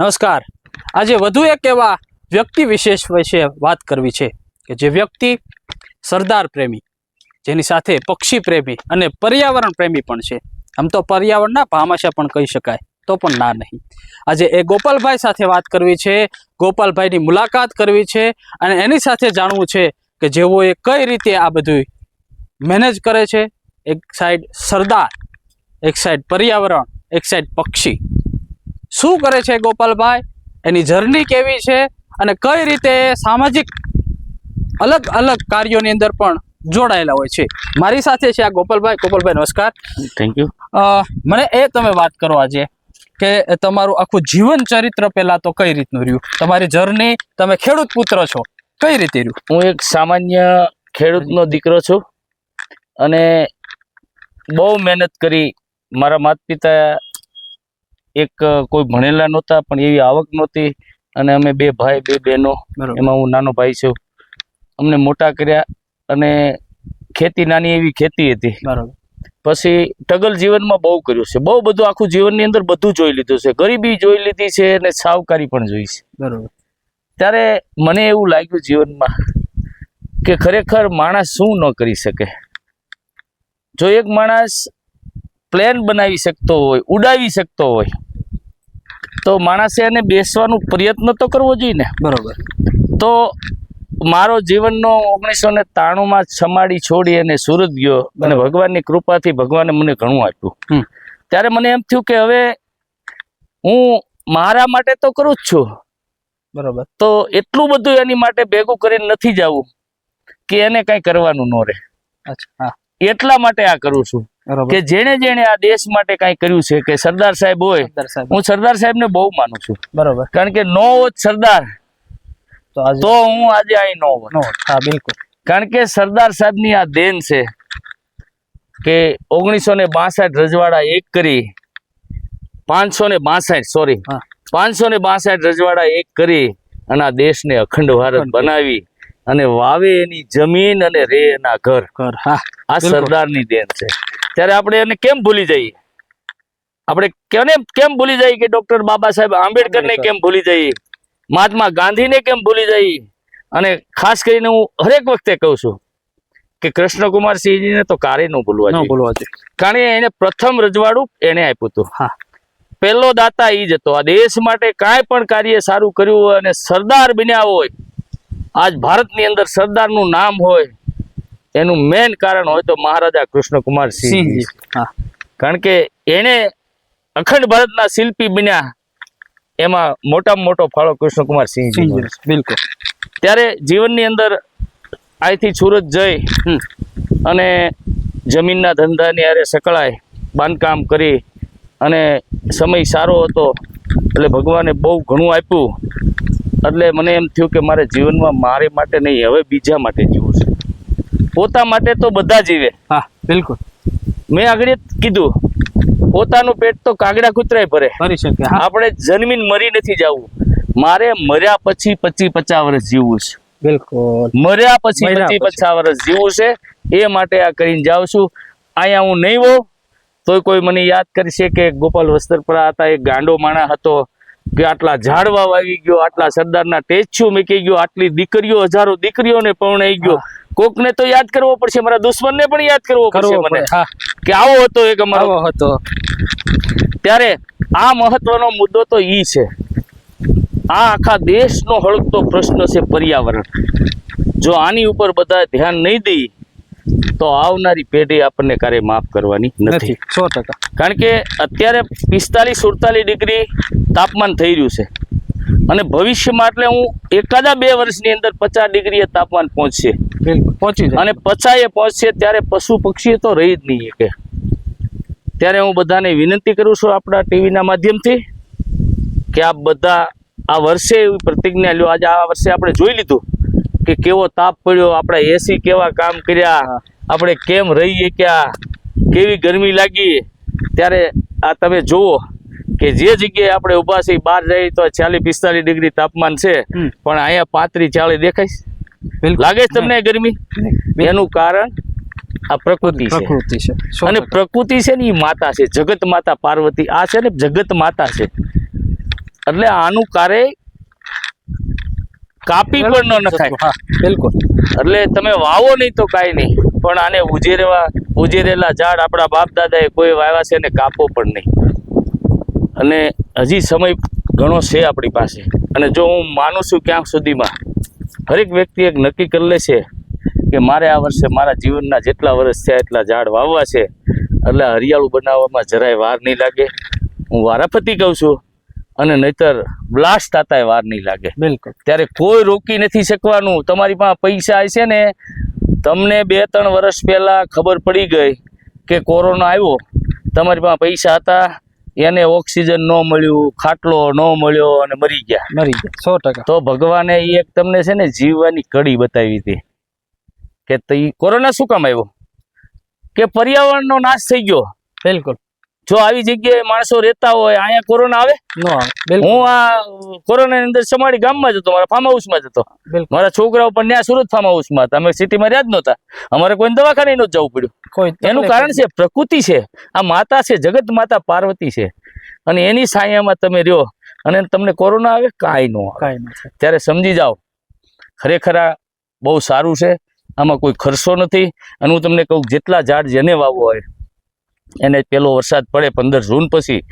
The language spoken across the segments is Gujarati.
નમસ્કાર. આજે વધુ એક એવા વ્યક્તિ વિશેષ વિશે વાત કરવી છે કે જે વ્યક્તિ સરદાર પ્રેમી, જેની સાથે પક્ષી પ્રેમી અને પર્યાવરણ પ્રેમી પણ છે. આમ તો પર્યાવરણના ભામાશા પણ કહી શકાય, તો પણ ના નહીં. આજે એ ગોપાલભાઈ સાથે વાત કરવી છે, ગોપાલભાઈની મુલાકાત કરવી છે અને એની સાથે જાણવું છે કે જેઓએ કઈ રીતે આ બધું મેનેજ કરે છે. એક સાઈડ સરદાર, એક સાઈડ પર્યાવરણ, એક સાઈડ પક્ષી. શું કરે છે ગોપાલભાઈ? એની જર્ની કેવી છે અને કઈ રીતે સામાજિક અલગ અલગ કાર્યોની અંદર પણ જોડાયેલા હોય છે? મારી સાથે છે આ ગોપાલભાઈ. ગોપાલભાઈ નમસ્કાર. થેન્ક યુ મને એ તમે વાત કરો આજે કે તમારું આખું જીવન ચરિત્ર પહેલા તો કઈ રીતનું રહ્યું? તમારી જર્ની તમે ખેડૂત પુત્ર છો કઈ રીતે રહ્યું? હું એક સામાન્ય ખેડૂતનો દીકરો છું અને બહુ મહેનત કરી મારા માતા પિતા એક કોઈ ભણેલા નહોતા પણ એવી આવક નહોતી. અને અમે બે ભાઈ બે બહેનો એમાં હું નાનો ભાઈ છું. અમને મોટા કર્યા અને ખેતી નાની એવી ખેતી હતી. બરોબર. પછી ટગલ જીવનમાં બહુ કર્યું છે. બહુ બધું આખું જીવનની અંદર બધું જોઈ લીધું છે. ગરીબી જોઈ લીધી છે અને સાવકારી પણ જોઈ છે. બરોબર. ત્યારે મને એવું લાગ્યું જીવનમાં કે ખરેખર માણસ શું ન કરી શકે? જો એક માણસ પ્લેન બનાવી શકતો હોય ઉડાવી શકતો હોય તો માણસે એને બેસવાનો પ્રયત્ન તો કરવો જોઈએ ને. બરોબર. તો મારો જીવનનો ઓગણીસો ને ત્રાણુંમાં છમાડી છોડી અને સુરત ગયો અને ભગવાનની કૃપાથી ભગવાને મને ઘણું આપ્યું. ત્યારે મને એમ થયું કે હવે હું મારા માટે તો કરું જ છું. બરોબર. તો એટલું બધું એની માટે ભેગું કરીને નથી જવું કે એને કઈ કરવાનું ન રહે. એટલા માટે આ કરું છું. કે જેણે જેણે આ દેશ માટે કઈ કર્યું છે કે સરદાર સાહેબ હોય હું સરદાર સાહેબને બહુ માનું છું. બરોબર. કારણ કે નો હોત સરદાર તો હું આજે અહીં નો હોત. હા બિલકુલ. કારણ કે સરદાર સાહેબની આ દેન છે કે ઓગણીસો ને બાસઠ રજવાડા એક કરી પાંચસો ને બાસઠ સોરી. પાંચસો ને બાસઠ રજવાડા એક કરી અને આ દેશને અખંડ ભારત બનાવી અને વાવે એની જમીન અને રે એના ઘર. હા આ. સરદારની દેન છે. ત્યારે આપણે એને કેમ ભૂલી જઈએ? આપણે કેને કેમ ભૂલી જઈએ કે ડોક્ટર બાબા સાહેબ આંબેડકરને કેમ ભૂલી જઈએ? મહાત્મા ગાંધીને કેમ ભૂલી જઈએ? અને ખાસ કરીને હું હરેક વખતે કહું છું કે કૃષ્ણકુમારસિંહજીને તો કારે ન ભૂલવા ન જોઈએ. કારણ કે એને પ્રથમ રજવાડું એને આપ્યું હતું. હા. પહેલો દાતા એ જ હતો. આ દેશ માટે કાંઈ પણ કાર્ય સારું કર્યું હોય અને સરદાર બન્યા હોય આજ ભારતની અંદર સરદારનું નામ હોય એનું મેન કારણ હોય તો મહારાજા કૃષ્ણકુમાર સિંહજી. સિંહજી હા. કારણ કે એને અખંડ ભારતના શિલ્પી બન્યા. એમાં મોટામાં મોટો ફાળો કૃષ્ણકુમાર સિંહ બિલકુલ. ત્યારે જીવનની અંદર અહીંથી સુરત જઈ અને જમીનના ધંધાની અરે સકળાય બાંધકામ કરી અને સમય સારો હતો. એટલે ભગવાને બહુ ઘણું આપ્યું. એટલે મને એમ થયું કે મારે જીવનમાં મારે માટે નહીં હવે બીજા માટે જીવું છે. પોતા માટે તો બધા જીવે. હા બિલકુલ. મેં આગળ કીધું પોતાનું પેટ તો કાગડા કૂતરાય ભરે. ભરી શકે આપણે જન્મીને મરી નથી જવું. મારે મર્યા પછી પચી પચાસ વર્ષ જીવવું છે. બિલકુલ. મર્યા પછી પચી પચાસ વર્ષ જીવવું છે. એ માટે આ કરીને જાઉં છું. અહીંયા હું નહીં હોઉં તોય કોઈ મને યાદ કરશે કે ગોપાલ વસ્ત્રપરા હતા એક ગાંડો માણા હતો કે આટલા ઝાડવા વાવી ગયો આટલા સરદારના ટેચ્યુ મૂકી ગયો આટલી દીકરીઓ હજારો દીકરીઓને પરણાઈ ગયો. કોકને તો યાદ કરવો પડશે મારા દુશ્મનને પણ યાદ કરવો પડશે મને. કે આવો હતો એક અમારો. હતો. ત્યારે આ મહત્વનો મુદ્દો તો ઈ છે. આ આખા દેશનો હળગતો પ્રશ્ન છે પર્યાવરણ. જો આની ઉપર બધા ધ્યાન નહીં દઈ તો આવનારી પેઢી આપણને ક્યારેય માફ કરવાની નથી સો ટકા. કારણ કે અત્યારે પિસ્તાલીસ સુડતાલીસ ડિગ્રી તાપમાન થઈ રહ્યું છે. અને ભવિષ્યમાં એટલે હું એકાદા બે વર્ષની અંદર પચાસ ડિગ્રીએ તાપમાન પહોંચશે. પહોંચી જાય. અને પછાએ પહોંચશે ત્યારે પશુ પક્ષી તો રહી જ નહીં શકે. ત્યારે હું બધાને વિનંતી કરું છું આપણા ટીવીના માધ્યમથી કે આપ બધા આ વર્ષે એવી પ્રતિજ્ઞા લ્યો. આજે આ વર્ષે આપણે જોઈ લીધું કે કેવો તાપ પડ્યો. આપણા એસી કેવા કામ કર્યા? આપણે કેમ રહીએ ક્યાં? કેવી ગરમી લાગી? ત્યારે આ તમે જુઓ કે જે જગ્યાએ આપણે ઊભા છીએ બહાર જઈએ તો ચાલીસ પિસ્તાલીસ ડિગ્રી તાપમાન છે. પણ અહીંયા પાંત્રીસ ચાલીસ દેખાય લાગે છે તમને ગરમી? એનું કારણ આ પ્રકૃતિ પ્રકૃતિ છે. અને પ્રકૃતિ છે ને એ માતા છે. જગત માતા પાર્વતી. આ છે ને જગત માતા છે. એટલે આનું કારે કાપી પણ ન નખાય. બિલકુલ. એટલે તમે વાવો નહીં તો કાંઈ નહીં. પણ આને ઉજેરવા ઉજેરેલા ઝાડ આપણા બાપ દાદાએ કોઈ વાવ્યા છે ને કાપો પણ નહીં. અને હજી સમય ઘણો છે આપણી પાસે. અને જો હું માનું છું ક્યાંક સુધીમાં હરેક વ્યક્તિ એક નક્કી કરી લે છે કે મારે આ વર્ષે મારા જીવનના જેટલા વર્ષ થયા એટલા ઝાડ વાવવા છે. એટલે હરિયાળું બનાવવામાં જરાય વાર નહીં લાગે. હું વારાફતી કહું છું અને નહીતર બ્લાસ્ટ થતાય વાર નહીં લાગે. બિલકુલ. ત્યારે કોઈ રોકી નથી શકવાનું. તમારી પાસે પૈસા છે ને તમને બે ત્રણ વર્ષ પહેલાં ખબર પડી ગઈ કે કોરોના આવ્યો. તમારી પાસે પૈસા હતા એને ઓક્સિજન ન મળ્યું ખાટલો ન મળ્યો અને મરી ગયા. મરી ગયા. સો ટકા. તો ભગવાને એ એક તમને છે ને જીવવાની કડી બતાવી હતી કે કોરોના શું કામ આવ્યો? કે પર્યાવરણનો નાશ થઈ ગયો? બિલકુલ. જો આવી જગ્યાએ માણસો રહેતા હોય અહીંયા કોરોના આવે? હું આ કોરોનાની અંદર સમાડી ગામમાં જતો મારા ફાર્મ હાઉસમાં જતો મારા છોકરાઓ પણ ત્યાં સુરત ફાર્મ હાઉસમાં હતા. અમે સિટીમાં રહ્યા જ નહોતા. અમારે કોઈ દવાખાને નહોતું જવું પડ્યું. એનું કારણ છે પ્રકૃતિ છે. આ માતા છે જગત માતા પાર્વતી છે. અને એની સાયામાં તમે રહ્યો અને તમને કોરોના આવે કાંઈ ન આવે. ત્યારે સમજી જાઓ. ખરેખર આ બહુ સારું છે. આમાં કોઈ ખર્ચો નથી. અને હું તમને કહું જેટલા ઝાડ જેને વાવો હોય એને પેલો વરસાદ પડે પંદર જૂન પછી,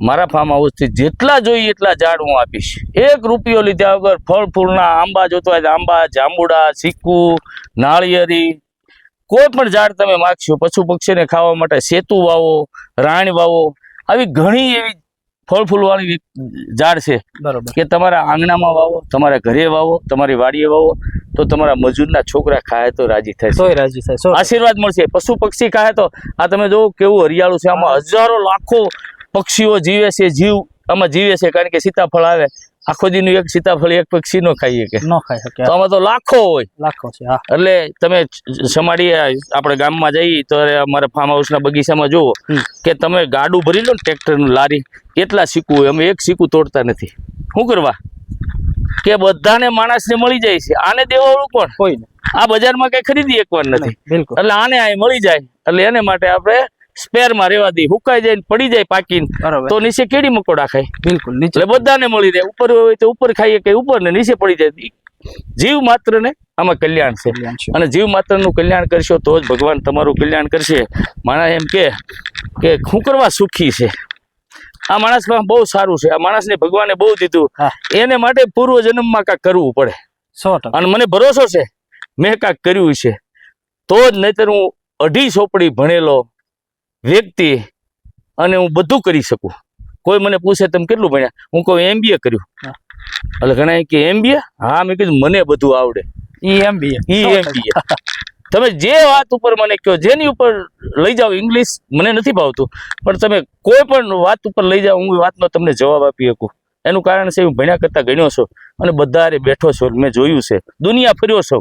મારા ફાર્મ હાઉસથી જેટલા જોઈએ એટલા ઝાડ હું આપીશ. એક રૂપિયો લીધા વગર ફળ, ફૂલના આંબા જોતો હોય આંબા, જાંબુડા, ચીકુ, નાળિયેરી, કોઈ પણ ઝાડ તમે માગશો, પશુ પક્ષીને ખાવા માટે સેતુ વાવો, રાણ વાવો, આવી ઘણી એવી ફળ ફૂલવાળી ઝાડ છે બરોબર. કે તમારા આંગણામાં વાવો તમારા ઘરે વાવો તમારી વાડીએ વાવો તો તમારા મજૂરના છોકરા ખાય તો રાજી થાય રાજી થાય આશીર્વાદ મળશે. પશુ પક્ષી ખાય તો આ તમે જો કેવું હરિયાળું છે. આમાં હજારો લાખો પક્ષીઓ જીવે છે જીવ આમાં જીવે છે કારણ કે સીતાફળ આવે આખો દીનું એક સીતાફળ એક પક્ષી નો ખાઈએ કે. ન ખાઈ શકે તો આમાં તો લાખો હોય. લાખો છે હા. એટલે તમે સમાડી આપણે ગામમાં જઈએ તો અમારા ફાર્મ હાઉસના બગીચામાં જુઓ કે તમે ગાડું ભરી લો ને ટ્રેક્ટરનું લારી કેટલા શીકું હોય. અમે એક શીકું તોડતા નથી. શું કરવા? કે બધાને માણસને મળી જાય છે. આને દેવાળું કોણ? કોઈ આ બજારમાં કઈ ખરીદી એકવાર નથી. એટલે આને આ મળી જાય. એટલે એને માટે આપણે સ્પેરમાં રહેવા દે હુકાઈ જાય પડી જાય પાકીને તો નીચે કેડી મકોડા ખાય? બિલકુલ નીચે. એટલે બધાને મળી રહે ઉપર હોય તો ઉપર ખાઈએ કે ઉપર ને નીચે પડી જાય. જીવ માત્ર ને આમાં કલ્યાણ છે. અને જીવ માત્રનું કલ્યાણ કરશો તો જ ભગવાન તમારું કલ્યાણ કરશે. માણસ એમ કે કે કરવા સુખી છે? આ માણસમાં બહુ સારું છે. આ માણસને ભગવાને બહુ દીધું. એને માટે પૂર્વ જન્મમાં કાંક કરવું પડે. સો અને મને ભરોસો છે મેં કાંક કર્યું છે. તો જ નહીતર હું અઢી ચોપડી ભણેલો વ્યક્તિ અને હું બધું કરી શકું. કોઈ મને પૂછે તમે કેટલું ભણ્યા? હું કહું એમબીએ કર્યું. એટલે ઘણા કે એમબીએ હા મેં કીધું મને બધું આવડે. ઈ એમબીએ ઈ એમબીએ તમે જે વાત ઉપર મને કહો જેની ઉપર લઈ જાઓ ઇંગ્લિશ મને નથી ભાવતું. પણ તમે કોઈ પણ વાત ઉપર લઈ જાઓ હું વાતનો તમને જવાબ આપી શકું. એનું કારણ છે હું ભણ્યા કરતાં ગણ્યો છો અને બધા હારે બેઠો છો મેં જોયું છે. દુનિયા ફર્યો છો.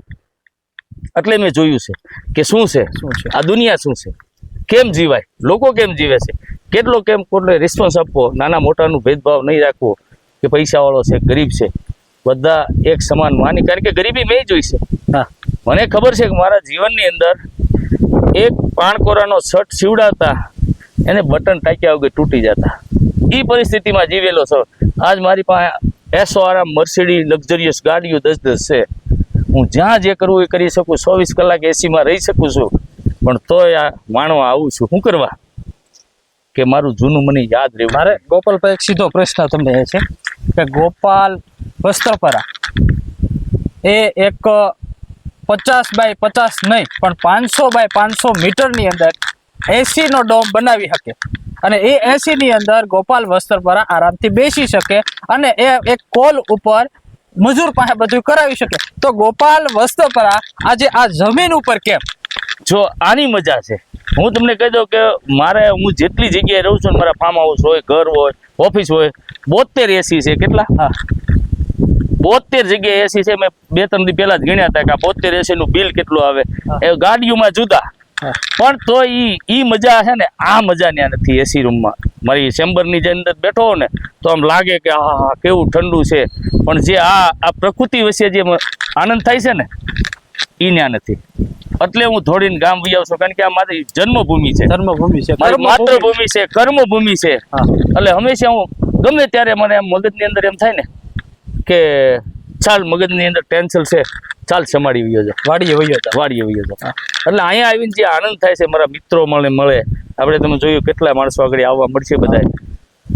એટલે મેં જોયું છે કે શું છે? શું છે? આ દુનિયા શું છે? કેમ જીવાય? લોકો કેમ જીવે છે? કેટલો કેમ કોટલે રિસ્પોન્સ આપવો? નાના મોટાનું ભેદભાવ નહીં રાખવો કે પૈસાવાળો છે ગરીબ છે. બધા એક સમાન માની કારણ કે ગરીબી મેં જોઈ છે. હા. મને ખબર છે કે મારા જીવનની અંદર એક પાણકોરાનો શર્ટ સીવડાવતા એને બટન ટાંક્યા વગર તૂટી જતા. એ પરિસ્થિતિમાં જીવેલો છો. આજ મારી પાસે એસો આરામ મર્સિડી લક્ઝરિયસ ગાડીઓ દસ દસ છે. હું જ્યાં જે કરવું એ કરી શકું ચોવીસ કલાક એસીમાં રહી શકું છું. પણ તોય આ માણવા આવું છું. શું કરવા? કે મારું જૂનું મને યાદ રહ્યું મારે ગોપાલભાઈ એક સીધો પ્રશ્ન તમને એ છે કે ગોપાલ વસ્ત્રપરા એ એક પચાસ બાય પચાસ નહીં પણ પાંચસો બાય પાંચસો મીટરની અંદર એસીનો ડોમ બનાવી શકે. અને એ એસીની અંદર ગોપાલ વસ્ત્રપરા આરામથી બેસી શકે અને એ એક કોલ ઉપર મજૂર પાસે બધું કરાવી શકે. તો ગોપાલ વસ્ત્રપરા આજે આ જમીન ઉપર કેમ? જો આની મજા છે. હું તમને કહી દઉં કે મારે હું જેટલી જગ્યાએ રહું છું મારા ફાર્મ હાઉસ હોય ઘર હોય ઓફિસ હોય બોતેર એસી છે. કેટલા? હા. બોતેર જગ્યાએ એસી છે. મેં બે ત્રણ દી પહેલા જ ગણ્યા હતા કે આ બોતેર એસીનું બિલ કેટલું આવે. એ ગાડીઓમાં જુદા. પણ તો ઈ ઈ મજા છે ને આ મજા ત્યાં નથી એસી રૂમમાં મારી ચેમ્બરની જે અંદર બેઠો ને તો આમ લાગે કે હા હા કેવું ઠંડુ છે. પણ જે આ આ પ્રકૃતિ વિશે જે આનંદ થાય છે ને ઈ ત્યાં નથી. એટલે હું થોડીને ગામ વહી આવશું કારણ કે આ મારી જન્મભૂમિ છે. કર્મભૂમિ છે મારી. માતૃભૂમિ છે કર્મભૂમિ છે. એટલે હંમેશા હું ગમે ત્યારે મને એમ મગજની અંદર એમ થાય ને કે ચાલ મગજની અંદર ટેન્શન છે ચાલ સમાડી વયો જાય વાડીએ વયો વાડીએ વયો જાય એટલે અહીંયા આવીને જે આનંદ થાય છે મારા મિત્રો મળે મળે. આપણે તમે જોયું કેટલા માણસો આગળ આવવા મળશે બધા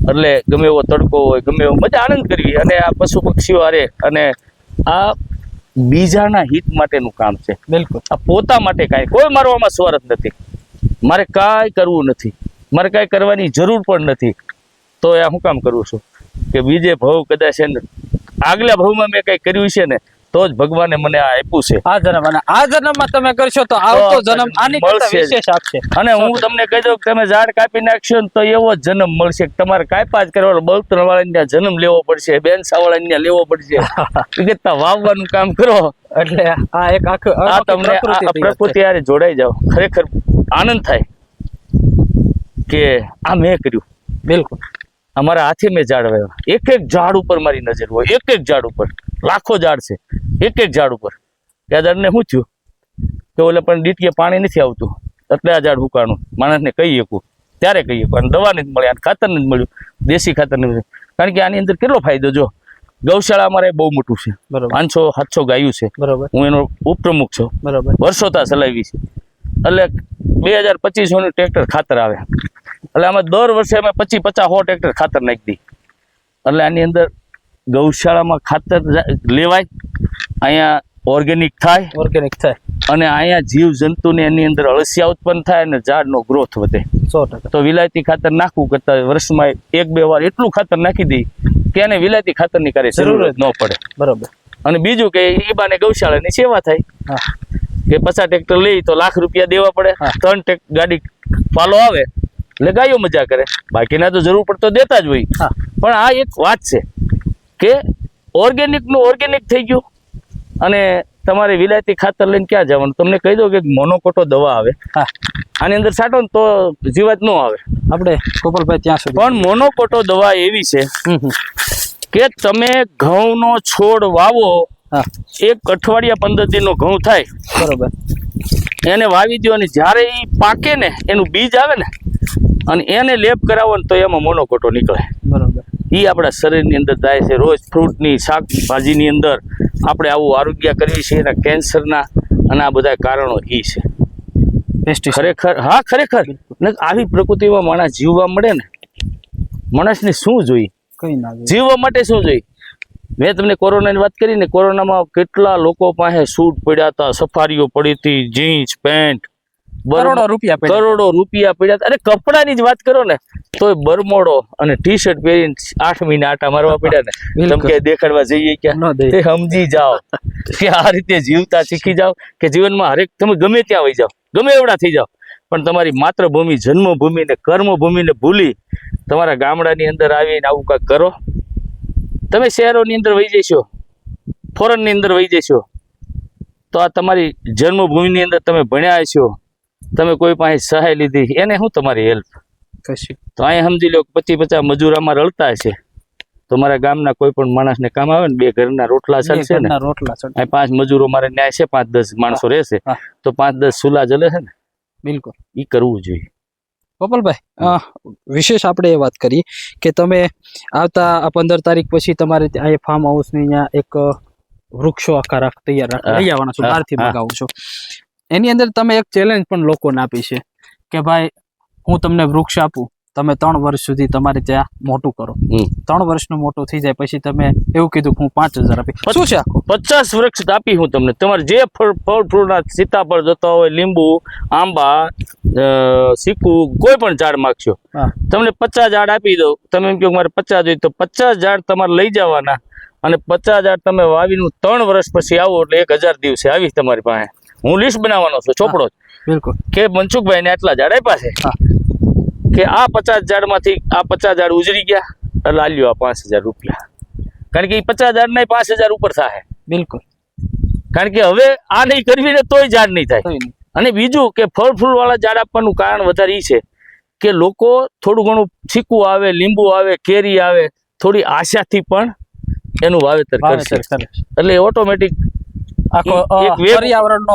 એટલે ગમે એવો તડકો હોય ગમે એવો મજા આનંદ કરવી. અને આ પશુ પક્ષીઓ હારે અને આ બીજાના હિત માટેનું કામ છે. બિલકુલ. આ પોતા માટે કાંઈ કોઈ મારો આમાં સ્વાર્થ નથી. મારે કાંઈ કરવું નથી. મારે કાંઈ કરવાની જરૂર પણ નથી. તો એ હું કામ કરું છું? કે બીજે ભાવ કદાચ છે આગલા ભાવમાં મેં કંઈ કર્યું છે ને તો જ ભગવાને મને આ આપ્યું છે. આ જન્મ અને આ જન્મમાં તમે કરશો તો આવતો જન્મ આની કરતા વિશેષ આપશે. અને હું તમને કહી દઉં કે તમે ઝાડ કાપી નાખશો ને તો એવો જન્મ મળશે તમારે કાપ્યા જ કરવાનો બળતણ વાળાને જન્મ લેવો પડશે બેન સાવાળાને લેવો પડશે. કરતા વાવવાનું કામ કરો. એટલે આ એક આખું આ તમને પ્રકૃતિ તૈયાર જોડાઈ જાઓ. ખરેખર આનંદ થાય કે આ મેં કર્યું. બિલકુલ. અમારા હાથે મેં ઝાડ વાવ્યા. એક એક ઝાડ ઉપર મારી નજર હોય એક એક ઝાડ ઉપર. લાખો ઝાડ છે. એક એક ઝાડ ઉપર. કે આ ઝાડને શું થયું? કે ઓલે પણ દીટીએ પાણી નથી આવતું. એટલે આ ઝાડ ઉકાણું માણસને કહી શકું. ત્યારે કહી શકું. અને દવા નથી મળી અને ખાતર નથી મળ્યું. દેશી ખાતર નથી મળ્યું કારણ કે આની અંદર કેટલો ફાયદો જો? ગૌશાળા અમારે બહુ મોટું છે. બરાબર. પાંચસો સાતસો ગાયું છે. બરાબર. હું એનો ઉપપ્રમુખ છું. બરોબર. વર્ષોતા ચલાવી છે. એટલે બે હજાર પચીસોનું ટ્રેક્ટર ખાતર આવે. એટલે અમે દર વર્ષે અમે પચીસ પચાસ સો ટ્રેક્ટર ખાતર નાખી દઈએ. એટલે આની અંદર ગૌશાળામાં ખાતર લેવાય અહીંયા ઓર્ગેનિક થાય. ઓર્ગેનિક થાય. અને અહીંયા જીવ જંતુને એની અંદર અળસિયા ઉત્પન્ન થાય અને ઝાડનો ગ્રોથ વધે. સો તો વિલાયતી ખાતર નાખવું કરતા વર્ષમાં એક બે વાર એટલું ખાતર નાખી દઈ કે એને વિલાયતી ખાતરની કાર્ય જરૂર જ ન પડે. બરોબર. અને બીજું કે એ બાને ગૌશાળાની સેવા થાય. કે પચાસ ટ્રેક્ટર લઈ તો લાખ રૂપિયા દેવા પડે. ત્રણ ટેક ગાડી ફાલો આવે એટલે ગાયો મજા કરે. બાકીના તો જરૂર પડતો દેતા જ હોય. પણ આ એક વાત છે. કે ઓર્ગેનિકનું ઓર્ગેનિક થઈ ગયું. અને તમારે વિલાયતી ખાતર લઈને ક્યાં જવાનું? તમને કહી દો કે મોનોકોટો દવા આવે. હા. આની અંદર છાંટો ને તો જીવાત ન આવે. આપણે ગોપાલભાઈ ત્યાં સુધી પણ મોનોકોટો દવા એવી છે. કે તમે ઘઉંનો છોડ વાવો એક અઠવાડિયા પંદર દિનનો ઘઉં થાય. બરોબર. એને વાવી દો અને જ્યારે એ પાકે ને એનું બીજ આવે ને અને એને લેપ કરાવો ને તો એમાં મોનોકોટો નીકળે. બરોબર. એ આપણા શરીરની અંદર જાય છે. રોજ ફ્રૂટની શાકભાજીની અંદર આપણે આવું આરોગ્ય કરવી છે એના કેન્સરના અને આ બધા કારણો એ છે. ખરેખર હા ખરેખર. આવી પ્રકૃતિમાં માણસ જીવવા મળે ને માણસને શું જોઈએ? કઈ ના જોઈએ. જીવવા માટે શું જોઈએ? મેં તમને કોરોનાની વાત કરી ને કોરોનામાં કેટલા લોકો પાસે સૂટ પડ્યા હતા સફારીઓ પડી હતી જીન્સ પેન્ટ કરોડો રૂપિયા. કરોડો રૂપિયા પડ્યા અને કપડાની જ વાત કરો ને તોય બરમોડો અને ટી શર્ટ પહેરીને આઠ મહિના આટા મારવા પડ્યા ને. તમે કે દેખાડવા જઈએ ક્યાં તે સમજી જાઓ કે આ રીતે જીવતા શીખી જાઓ કે જીવનમાં હરેક તમે ગમે ત્યાં વહી જાઓ ગમે એવડા થઈ જાઓ. પણ તમારી માતૃભૂમિ જન્મભૂમિ ને કર્મભૂમિને ભૂલી તમારા ગામડાની અંદર આવીને આવું કાંઈક કરો. તમે શહેરોની અંદર વહી જશો ફોરનની અંદર વહી જશો તો આ તમારી જન્મભૂમિની અંદર તમે ભણ્યા છો તમે કોઈ પાસે સહાય લીધી એને શું તમારી હેલ્પ કશું? તો અહીંયા સમજી લો પચીસ પચાસ મજૂરામાં રળતા છે. તો મારા ગામના કોઈ પણ માણસને કામ આવે ને બે ઘરના રોટલા બે ચાલશે ને? રોટલા પાંચ મજૂરો મારે ન્યાય છે પાંચ દસ માણસો રહેશે. તો પાંચ દસ સુલા જલે છે ને? બિલકુલ. એ કરવું જોઈએ. ગોપાલભાઈ વિશેષ આપણે એ વાત કરી કે તમે આવતા આ પંદર તારીખ પછી તમારે ત્યાં એ ફાર્મ હાઉસની અહીંયા એક વૃક્ષો આખા તૈયાર રાખ- લઈ આવવાના છો બહારથી. મગાવું છો. એની અંદર તમે એક ચેલેન્જ પણ લોકોને આપી છે કે ભાઈ હું તમને વૃક્ષ આપું તમે ત્રણ વર્ષ સુધી તમારે ત્યાં મોટું કરો. ત્રણ વર્ષનું મોટું થઈ જાય પછી તમે એવું કીધું કે હું પાંચ હજાર આપી. શું છે પચાસ વૃક્ષ આપી હું તમને. તમારે જે ફળ ફળ ફૂલના સીતાફળ જતા હોય લીંબુ આંબા ચીકુ કોઈ પણ ઝાડ માગશો તમને પચાસ ઝાડ આપી દઉં. તમે એમ કહો કે મારે પચાસ જોઈએ તો પચાસ ઝાડ તમારે લઈ જવાના. અને પચાસ ઝાડ તમે વાવીનું ત્રણ વર્ષ પછી આવો એટલે એક હજાર દિવસે આવીશ તમારી પાસે. હું લિસ્ટ બનાવવાનો છું ચોપડો બિલકુલ. કે મનસુખભાઈને આટલા ઝાડ આપ્યા છે કે આ પચાસ ઝાડમાંથી આ પચાસ ઝાડ ઉજરી ગયા એટલે આ લ્યો આ પાંચ હજાર રૂપિયા. કારણ કે એ પચાસ ઝાડના પાંચ હજાર ઉપર થાય બિલકુલ. કારણ કે હવે આ નહીં કરવી ને તોય ઝાડ નહીં થાય. અને બીજું કે ફળ ફૂલ વાળા ઝાડ આપવાનું કારણ વધારે એ છે કે લોકો થોડું ઘણું છીકું આવે લીંબુ આવે કેરી આવે થોડી આશાથી પણ એનું વાવેતર કરશે. એટલે ઓટોમેટિક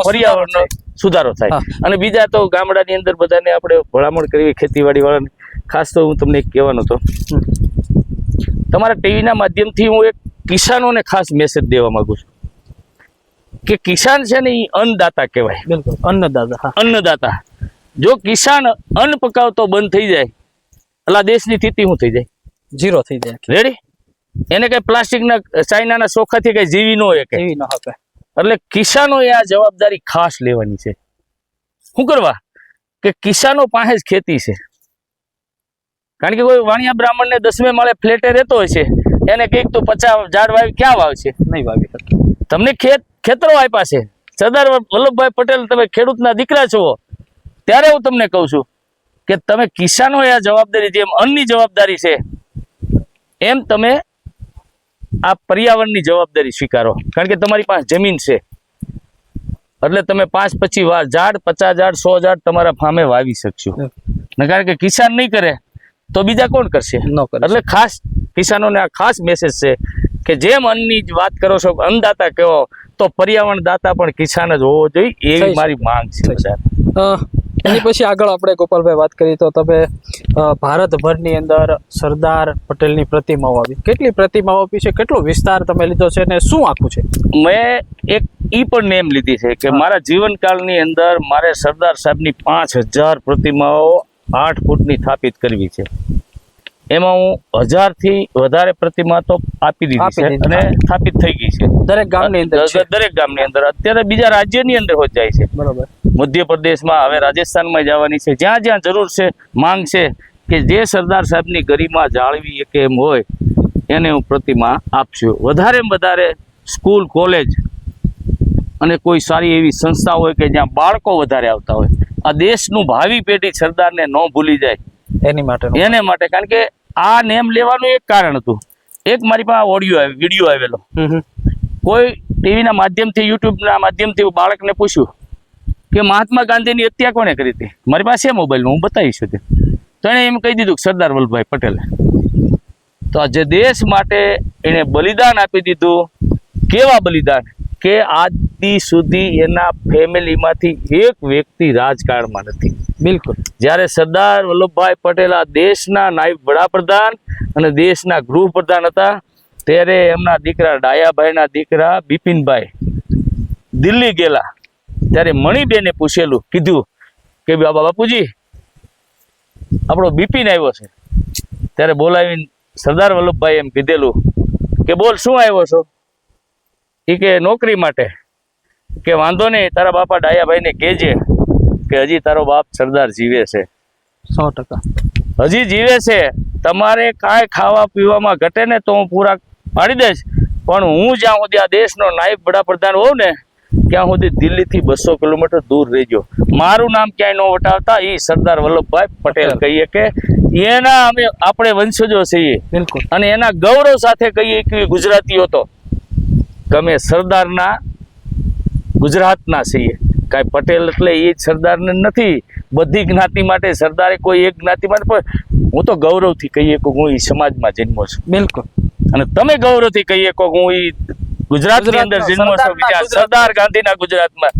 પર્યાવરણનો સુધારો થાય. અને બીજા તો ગામડાની અંદર બધાને આપણે ભલામણ કરવી ખેતીવાડી વાળાને ખાસ તો હું તમને એક કહેવાનો હતો. હમ. તમારા ટીવીના માધ્યમથી હું એક કિસાનોને ખાસ મેસેજ દેવા માંગુ છું. કે કિસાન છે ને એ અન્નદાતા કહેવાય. બિલકુલ અન્નદાતા અન્નદાતા. જો કિસાન અન્ન પકાવતો બંધ થઈ જાય એટલે દેશની સ્થિતિ શું થઈ જાય? જીરો થઈ જાય. રેડી એને કઈ પ્લાસ્ટિકના ચાઇનાના ચોખાથી કઈ જીવી ન હોય જીવી ન હકે એટલે કિસાનોએ આ જવાબદારી ખાસ લેવાની છે. શું કરવા? કે કિસાનો પાસે જ ખેતી છે. કારણ કે કોઈ વાણિયા બ્રાહ્મણને દસમે માળે ફ્લેટે રહેતો હોય છે, એને કંઈક તો પચાસ ઝાડ વાવી, ક્યાં વાવશે? નહીં વાવી તમને ખેત, ખેતરો આપ્યા છે. સરદાર વલ્લભભાઈ પટેલ, તમે ખેડૂતના દીકરા છો. ત્યારે હું તમને કહું છું કે તમે કિસાનોએ આ જવાબદારી જેમ અન્નની જવાબદારી છે, એમ તમે આ પર્યાવરણની જવાબદારી સ્વીકારો. કારણ કે તમારી પાસે જમીન છે. એટલે તમે પાંચ વાર ઝાડ પચાસ ઝાડ સો ઝાડ તમારા ફામે વાવી શકશો. કારણ કે કિસાન નહીં કરે તો બીજા કોણ કરશે? ન કરે. એટલે ખાસ કિસાનોને આ ખાસ મેસેજ છે કે જેમ અન્નની વાત કરો છો અન્નદાતા કહો તો પર્યાવરણ દાતા પણ કિસાન જ હોવો જોઈએ એવી મારી માંગ છે સાહેબ એની પછી આગળ આપણે ગોપાલભાઈ વાત કરીએ તો તમે ભારતભરની અંદર સરદાર પટેલની પ્રતિમાઓ આવી. કેટલી પ્રતિમાઓ આપી છે? કેટલો વિસ્તાર તમે લીધો છે અને શું આખું છે? મેં એક ઈ પણ નેમ લીધી છે કે મારા જીવનકાળની અંદર મારે સરદાર સાહેબની પાંચ હજાર પ્રતિમાઓ આઠ ફૂટની સ્થાપિત કરવી છે. એમાં હું હજારથી વધારે પ્રતિમા તો આપી દીધી છે અને સ્થાપિત થઈ ગઈ છે. દરેક ગામની અંદર દરેક ગામની અંદર. અત્યારે બીજા રાજ્યની અંદર હોત જાય છે. બરોબર. મધ્યપ્રદેશમાં હવે રાજસ્થાનમાં જવાની છે. જ્યાં જ્યાં જરૂર છે માંગ છે કે જે સરદાર સાહેબની ગરિમા જાળવી કે એમ હોય એને હું પ્રતિમા આપશું. વધારે વધારે સ્કૂલ કોલેજ અને કોઈ સારી એવી સંસ્થા હોય કે જ્યાં બાળકો વધારે આવતા હોય. આ દેશનું ભાવિ પેઢી સરદારને ન ભૂલી જાય. એની માટે એને માટે કારણ કે આ નેમ લેવાનું એક કારણ હતું. એક મારી પાસે ઓડિયો વીડિયો આવેલો. કોઈ ટીવીના માધ્યમથી યુટ્યુબના માધ્યમથી બાળકને પૂછ્યું કે મહાત્મા ગાંધીની હત્યા કોણે કરી હતી? મારી પાસે મોબાઈલ હું બતાવી શકું તો. એણે એમ કહી દીધું કે સરદાર વલ્લભભાઈ પટેલે. તો આજે દેશ માટે એણે બલિદાન આપી દીધું. કેવા બલિદાન? કે આજ સુધી એના ફેમિલીમાંથી એક વ્યક્તિ રાજકારણમાં નથી. બિલકુલ. જ્યારે સરદાર વલ્લભભાઈ પટેલ આ દેશના નાયબ વડાપ્રધાન અને દેશના ગૃહપ્રધાન હતા ત્યારે એમના દીકરા ડાયાભાઈના દીકરા બિપિનભાઈ દિલ્હી ગયેલા. ત્યારે મણિબેને પૂછેલું કીધું કે બાબા બાપુજી આપણો બીપીન આવ્યો છે. ત્યારે બોલાવીને સરદાર વલ્લભભાઈ એમ કીધેલું કે બોલ શું આવ્યો છો? એ કે નોકરી માટે. કે વાંધો નહીં તારા બાપા ડાયાભાઈને કહેજે કે હજી તારો બાપ સરદાર જીવે છે. સો ટકા. હજી જીવે છે. તમારે કાંઈ ખાવા પીવામાં ઘટે ને તો હું પૂરા પાડી દઈશ. પણ હું જ્યાં સુધી આ દેશનો નાયબ વડાપ્રધાન હોઉં ને ત્યાં સુધી દિલ્હીથી બસો કિલોમીટર દૂર રહેજો. મારું નામ ક્યાંય ન વટાવતા એ સરદાર વલ્લભભાઈ પટેલ કહીએ કે એના અમે આપણે વંશજો છીએ. બિલકુલ. અને એના ગૌરવ સાથે કહીએ કે ગુજરાતીઓ તો તમે સરદારના ગુજરાતના છીએ. કાંઈ પટેલ એટલે એ જ સરદારને નથી. બધી જ્ઞાતિ માટે સરદારે કોઈ એક જ્ઞાતિ માટે પણ હું તો ગૌરવથી કહીએ કે હું એ સમાજમાં જન્મો છું. બિલકુલ. અને તમે ગૌરવથી કહીએ કે હું એ ગુજરાતની અંદર જન્મોત્સવ. સરદાર ગાંધીના ગુજરાતમાં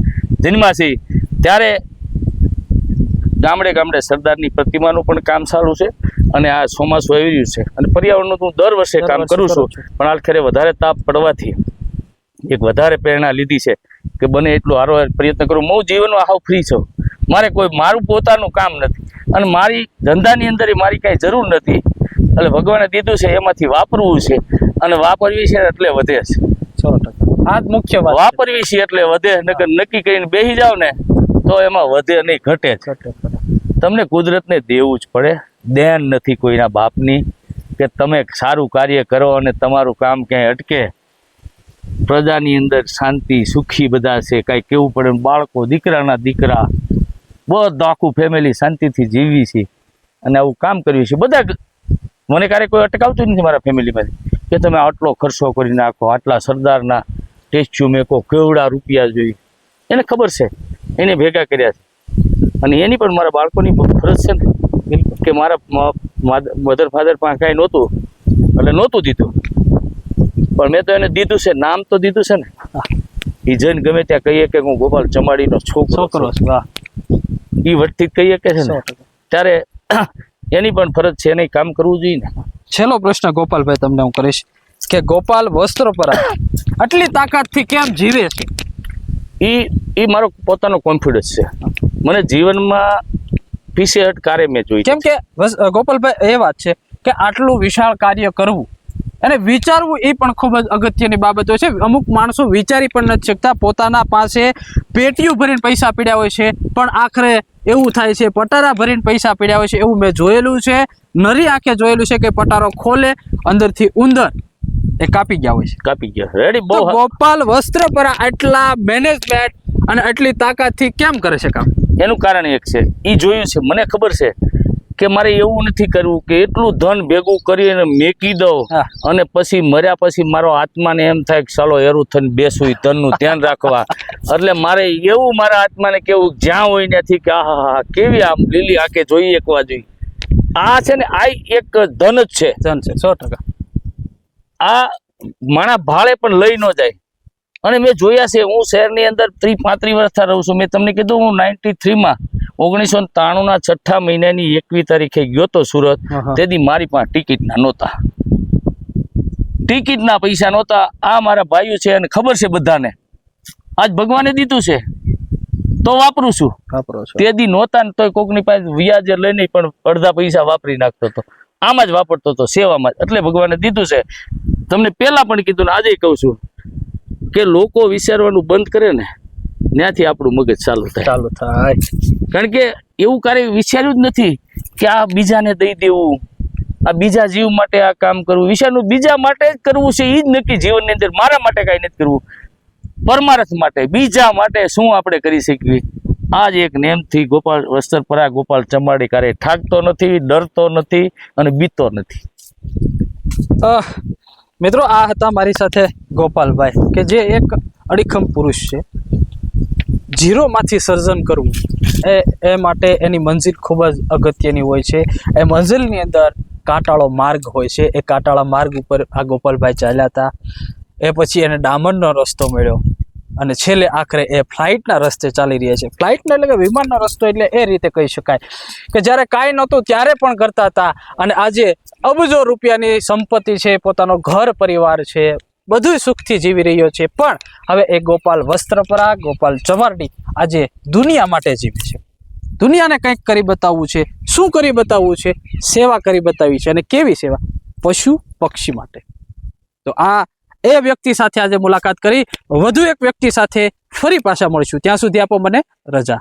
જન્માસી ત્યારે ગામડે ગામડે સરદારની પ્રતિમાનું પણ કામ ચાલુ છે અને આ ચોમાસું આવી રહ્યું છે. અને પર્યાવરણનું હું દર વર્ષે કામ કરું છું. પણ આખરે વધારે તાપ પડવાથી એક વધારે પ્રેરણા લીધી છે કે બને એટલું હારો પ્રયત્ન કરું. હું જીવનમાં હાવ ફ્રી છું. મારે કોઈ મારું પોતાનું કામ નથી. અને મારી ધંધાની અંદર મારી કાંઈ જરૂર નથી. એટલે ભગવાને દીધું છે એમાંથી વાપરવું છે. અને વાપરવી છે એટલે વધે છે. સો ટકા. આ જ મુખ્ય વાત વાપરવી છે એટલે વધે નકર નક્કી કરીને બેસી જાવ ને તો એમાં વધે નહીં ઘટે ઘટે. તમને કુદરતને દેવું જ પડે. દેન નથી કોઈના બાપની કે તમે સારું કાર્ય કરો અને તમારું કામ ક્યાંય અટકે. પ્રજાની અંદર શાંતિ સુખી બધા છે કાંઈ કેવું પડે બાળકો દીકરાના દીકરા બધું આખું ફેમિલી શાંતિથી જીવી છે અને આવું કામ કર્યું છે. બધા મને ક્યારે કોઈ અટકાવતું નથી મારા ફેમિલીમાંથી કે તમે આટલો ખર્ચો કરી નાખો આટલા સરદારના સ્ટેચ્યુ મેકો કેવડા રૂપિયા જોઈ. એને ખબર છે. એને ભેગા કર્યા છે. અને એની પણ મારા બાળકોની ફરજ છે ને. કે મારા મધર ફાધર પાસે કાંઈ નહોતું એટલે નહોતું દીધું. પણ મેં તો એને દીધું છે નામ તો દીધું છે ને. એ જઈને ગમે ત્યાં કહીએ કે હું ગોપાલ ચમાડીનો છોકરો છોકરો છું. હા એ વટથી કહીએ કે છે ને. ત્યારે એની પણ ફરજ છે એને કામ કરવું જોઈએ ને. છેલ્લો પ્રશ્ન ગોપાલભાઈ તમને હું કરીશ કે ગોપાલ વસ્ત્રપરા આટલી તાકાતથી કેમ જીવે છે? એ એ મારો પોતાનો કોન્ફિડન્સ છે. મને જીવનમાં પીસે હટ કારે મેં જોઈ કેમ કે ગોપાલભાઈ એ વાત છે કે આટલું વિશાળ કાર્ય કરવું અને વિચારવું એ પણ ખૂબ જ અગત્યની બાબતો છે. અમુક માણસો વિચારી પણ નથી શકતા. પોતાના પાસે પેટીયું ભરીને પૈસા પીડ્યા હોય છે. પણ આખરે એવું થાય છે પટારા ભરીને પૈસા પીડ્યા હોય છે. એવું મેં જોયેલું છે. નરી આંખે જોયેલું છે કે પટારો ખોલે અંદરથી ઉંદર એ કાપી ગયા હોય છે. કાપી ગયા. રેડી બહુ ગોપાલ વસ્ત્રપરા આટલા મેનેજમેન્ટ અને આટલી તાકાતથી કેમ કરે છે કામ? એનું કારણ એક છે. એ જોયું છે. મને ખબર છે. કે મારે એવું નથી કરવું કે એટલું ધન ભેગું કરીને મેકી દઉં. અને પછી મર્યા પછી મારો આત્માને એમ થાય કે ચાલો એરું થઈને બેસું ધનનું ધ્યાન રાખવા. એટલે મારે એવું મારા આત્માને કેવું જ્યાં હોય ત્યાંથી કે આહા હા કેવી આમ લીલી આંખે જોઈએ એકવા જોઈએ. આ છે ને આ એક ધન જ છે. ધન છે સો ટકા. આ માણા ભાળે પણ લઈ ન જાય. અને મેં જોયા છે હું શહેરની અંદર ત્રી પાંત્રીસ વર્ષથી રહું છું. મેં તમને કીધું હું નાઇન્ટી થ્રીમાં ઓગણીસો ત્રાણુંના છઠ્ઠા મહિનાની એકવી તારીખે ગયો તો સુરત તેથી મારી પાસે ટિકિટના નહોતા. ટિકિટના પૈસા નહોતા આ મારા ભાઈઓ છે અને ખબર છે બધાને. આજ ભગવાને દીધું છે. તો વાપરું છું. વાપરો છો. તે દી નહોતા ને તોય કોકની પાસે વ્યાજે લઈને પણ અડધા પૈસા વાપરી નાખતો હતો. આમાં જ વાપરતો હતો સેવામાં એટલે ભગવાને દીધું છે. તમને પેલા પણ કીધું ને આજે કહું છું કે લોકો વિચારવાનું બંધ કરે ને ત્યાંથી આપણું મગજ ચાલુ થાય. ચાલુ થાય. કારણ કે એવું ક્યારેય વિચાર્યું જ નથી કે આ બીજાને દઈ દેવું આ બીજા જીવ માટે આ કામ કરવું. વિચારનું બીજા માટે જ કરવું છે એ જ નક્કી જીવનની અંદર મારા માટે કાંઈ નથી કરવું. પરમારથ માટે બીજા માટે શું આપણે કરી શકીએ? આ જ એક નેમથી ગોપાલ વસ્ત્રપરા ગોપાલ ચમાડી કાર્ય ઠાકતો નથી ડરતો નથી અને બીતો નથી. મિત્રો આ હતા મારી સાથે ગોપાલભાઈ કે જે એક અડીખમ પુરુષ છે. ઝીરોમાંથી સર્જન કરવું. એ એ માટે એની મંજિલ ખૂબ જ અગત્યની હોય છે. એ મંજિલની અંદર કાંટાળો માર્ગ હોય છે. એ કાંટાળા માર્ગ ઉપર આ ગોપાલભાઈ ચાલ્યા હતા. એ પછી એને ડામરનો રસ્તો મળ્યો. અને છેલ્લે આખરે એ ફ્લાઇટના રસ્તે ચાલી રહ્યા છે. ફ્લાઇટનો એટલે કે વિમાનનો રસ્તો એટલે એ રીતે કહી શકાય કે જ્યારે કાંઈ નહોતું ત્યારે પણ કરતા હતા. અને આજે અબજો રૂપિયાની સંપત્તિ છે, પોતાનો ઘર પરિવાર છે. બધું સુખથી જીવી રહ્યો છે. પણ હવે એ ગોપાલ વસ્ત્રપરા, ગોપાલ ચવારડી આજે દુનિયા માટે જીવે છે. દુનિયાને કંઈક કરી બતાવવું છે, શું કરી બતાવવું છે, સેવા કરી બતાવી છે અને કેવી સેવા? પશુ પક્ષી માટે. તો આ એ વ્યક્તિ સાથે આજે મુલાકાત કરી. વધુ એક વ્યક્તિ સાથે ફરી પાછા મળીશું. ત્યાં સુધી આપો મને રજા.